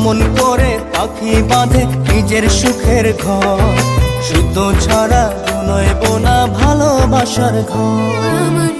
যেমন করে পাখি বাঁধে নিজের সুখের ঘর? শুধু ছাড়া নয় বোনা ভালোবাসার ঘর।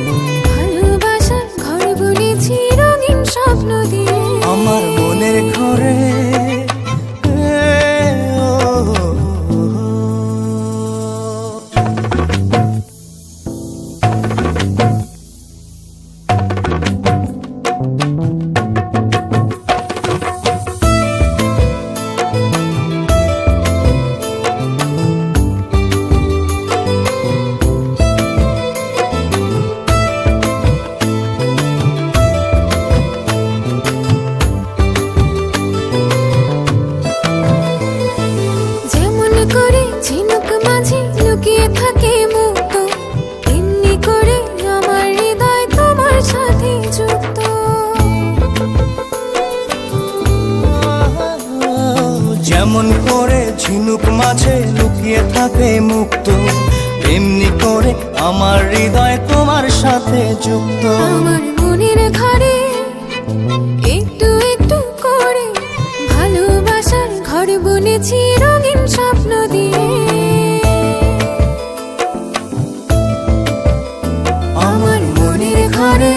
কাছে লুকিয়ে থাকে মুক্ত। এমনি করে আমার হৃদয় তোমার সাথে যুক্ত। আমার মনের ঘরে একটু একটু করে ভালোবাসার ঘর বুনেছি রঙিন স্বপ্ন দিয়ে। আমার মনের ঘরে